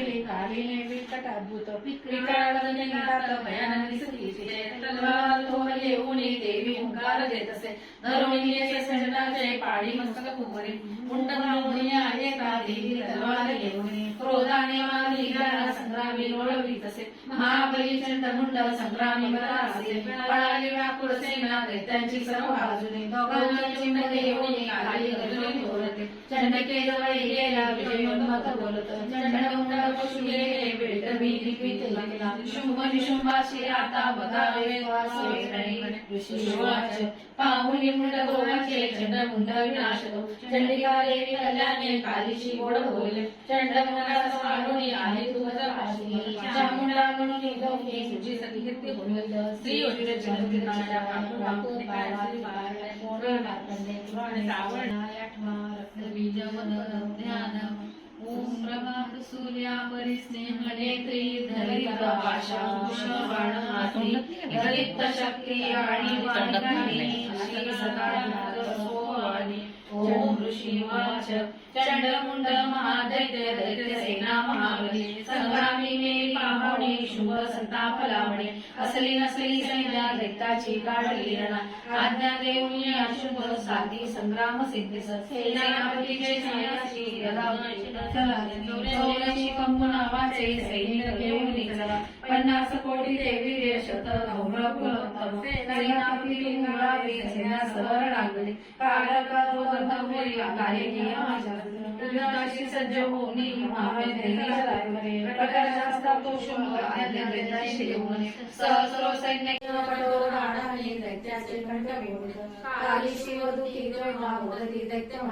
केले कालीने विकट अद्भुत. येऊन देवी हुंकार देत असे येते संकटाचे पाळी मस्तक कुंभरी. मुंड घालून आहे का देवी तलवार घेऊन? क्रोधाने मारली गळा संग्रामी लोळवीत असे महाबली चंड मुंड संग्रामी बरा असे पळाली व्याकुळ सेना दैत्यांची सर्व बाजूने. गौरवची मध्ये येऊन चंडके जवळ गेला विजयोन्मत बोलत. चंड मुंड बेट मी लिपित लागला. शुंभ निशुंभाशी आता बघावे वासवे पाहुनी मुंड गोवाचे चंड मुंड चंडिका देवी कल्याणे कालीशी गोड बोलले. चंड स्वारुणी आहे तुझ पाशी चामुंडा म्हणून गौरी तुझी सती कीर्ती बोलत श्री योजने जगदिनाच्या काकू काकू पाय ओम प्रभात सूर्या परिस्नेह नेत्री धरित भाषा शक्ती आणि ओम ऋषी चंड मुंड महादैत्य दैत्य सेना महाबली. संग्रामी मेरी पाहुणी शुभ संताप लावणे असली नसली सैन्या दैताची काढली रणा. आज्ञा देऊन अशुभ साधी संग्राम सिद्धीस. सेनापतीचे सैन्याची चौऱ्याऐंशी कंपू सैनिक घेऊन निघाला पन्नास कोटी देवी सेनापती सेना युद्धाशी सज्ज होऊनी महावे देवीच्या रायवरे प्रकाशास्ता तो शुंभ सहस्रो सैन्य दैत्याचे घेऊन काली महाभूती दैत्य